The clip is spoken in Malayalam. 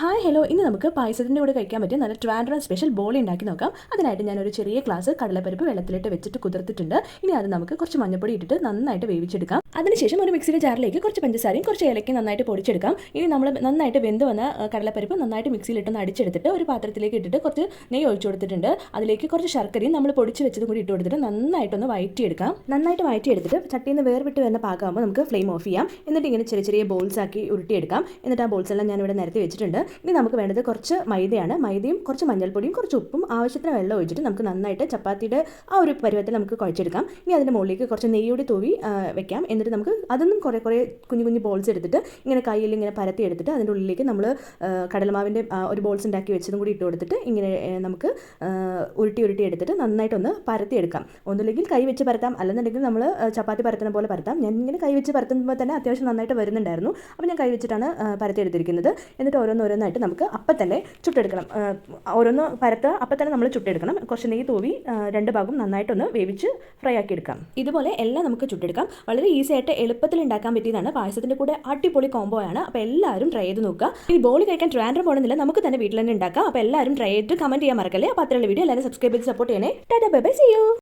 ഹായ് ഹലോ ഇന്ന് നമുക്ക് പായസത്തിന്റെ കൂടെ കഴിക്കാൻ പറ്റിയ നല്ല ട്രാൻഡ്രൻ സ്പെഷ്യൽ ബോളി ഉണ്ടാക്കി നോക്കാം. അതിനായിട്ട് ഞാൻ ഒരു ചെറിയ ഗ്ലാസ് കടലപ്പരിപ്പ് വെള്ളത്തിലിട്ട് വെച്ചിട്ട് കുതിർത്തിട്ടുണ്ട്. ഇനി അത് നമുക്ക് കുറച്ച് മഞ്ഞപ്പൊടി ഇട്ടിട്ട് നന്നായിട്ട് വേവിച്ചെടുക്കാം. അതിനുശേഷം ഒരു മിക്സിയുടെ ജാറിലേക്ക് കുറച്ച് പഞ്ചസാരയും കുറച്ച് ഏലക്കയും നന്നായിട്ട് പൊടിച്ചെടുക്കാം. ഇനി നമ്മൾ നന്നായിട്ട് വെന്ത് വന്ന കടലപ്പരിപ്പ് നന്നായിട്ട് മിക്സിയിലിട്ടൊന്ന് അടിച്ചെടുത്തിട്ട് ഒരു പാത്രത്തിലേക്ക് ഇട്ടിട്ട് കുറച്ച് നെയ്യ് ഒഴിച്ചു കൊടുത്തിട്ടുണ്ട്. അതിലേക്ക് കുറച്ച് ശർക്കരയും നമ്മൾ പൊടിച്ച് വെച്ചതും കൂടി ഇട്ട് കൊടുത്തിട്ട് നന്നായിട്ടൊന്ന് വയറ്റിയെടുക്കാം. നന്നായിട്ട് വയറ്റിയെടുത്തിട്ട് ചട്ടിയിൽ നിന്ന് വേർവിട്ട് വരുന്ന പാകമാകുമ്പോൾ നമുക്ക് ഫ്ലെയിം ഓഫ് ചെയ്യാം. എന്നിട്ട് ഇങ്ങനെ ചെറിയ ചെറിയ ബോൾസ് ആക്കി ഉരുട്ടിയെടുക്കാം. എന്നിട്ട് ആ ബോൾസ് എല്ലാം ഞാനിവിടെ നിരത്തി വെച്ചിട്ടുണ്ട്. ഇനി നമുക്ക് വേണ്ടത് കുറച്ച് മൈദയാണ്. മൈദയും കുറച്ച് മഞ്ഞൾപ്പൊടിയും കുറച്ച് ഉപ്പും ആവശ്യത്തിന് വെള്ളം ഒഴിച്ചിട്ട് നമുക്ക് നന്നായിട്ട് ചപ്പാത്തിയുടെ ആ ഒരു പരുവത്തിൽ നമുക്ക് കുഴച്ചെടുക്കാം. ഇനി അതിന്റെ മുകളിലേക്ക് കുറച്ച് നെയ്യോടെ തൂവി വെക്കാം. എന്നിട്ട് നമുക്ക് അതൊന്നും കുറേ കുറേ കുഞ്ഞു കുഞ്ഞു ബോൾസ് എടുത്തിട്ട് ഇങ്ങനെ കയ്യിൽ ഇങ്ങനെ പരത്തി എടുത്തിട്ട് അതിന്റെ ഉള്ളിലേക്ക് നമ്മൾ കടലമാവിന്റെ ഒരു ബോൾസ് ഉണ്ടാക്കി വെച്ചതും കൂടി ഇട്ട് കൊടുത്തിട്ട് ഇങ്ങനെ നമുക്ക് ഉരുട്ടി ഉരുട്ടി എടുത്തിട്ട് നന്നായിട്ടൊന്ന് പരത്തി എടുക്കാം. ഒന്നുമില്ലെങ്കിൽ കൈ വെച്ച് പരത്താം. അല്ലെന്നുണ്ടെങ്കിൽ നമ്മൾ ചപ്പാത്തി പരത്തുന്ന പോലെ പരത്താം. ഞാൻ ഇങ്ങനെ കൈ വെച്ച് പരത്തുമ്പോൾ തന്നെ അത്യാവശ്യം നന്നായിട്ട് വരുന്നുണ്ടായിരുന്നു. അപ്പോൾ ഞാൻ കൈ വെച്ചിട്ടാണ് പരത്തി എടുത്തിരിക്കുന്നത്. എന്നിട്ട് ഓരോന്നോരോന്നായിട്ട് നമുക്ക് അപ്പം തന്നെ ചുട്ടെടുക്കണം. ഓരോന്ന് പരത്തുക അപ്പം തന്നെ നമ്മൾ ചുട്ടെടുക്കണം. കുറച്ച് നെയ്യ് തൂവി രണ്ട് ഭാഗം നന്നായിട്ടൊന്ന് വേവിച്ച് ഫ്രൈ ആക്കി എടുക്കാം. ഇതുപോലെ എല്ലാം നമുക്ക് ചുട്ടെടുക്കാം. വളരെ ഈസി ആയിട്ട് എളുപ്പത്തിൽ ഉണ്ടാക്കാൻ പറ്റിയതാണ്. പായസത്തിന്റെ കൂടെ അടിപൊളി കോംബോ ആണ്. അപ്പോൾ എല്ലാവരും ട്രൈ ചെയ്ത് നോക്കുക. ഈ ബോളി കഴിക്കാൻ ട്രാൻഡർ പോകണമെന്നില്ല നമുക്ക് തന്നെ വീട്ടിൽ തന്നെ ഉണ്ടാക്കാം. അപ്പോൾ എല്ലാവരും ട്രൈ ചെയ്ത് കമന്റ് ചെയ്യാൻ മറക്കല്ലേ. അപ്പോൾ അത്രയുള്ള വീഡിയോ എല്ലാവരും സബ്സ്ക്രൈബ് ചെയ്ത് സപ്പോർട്ട് ചെയ്യണേ. Tata bye bye see you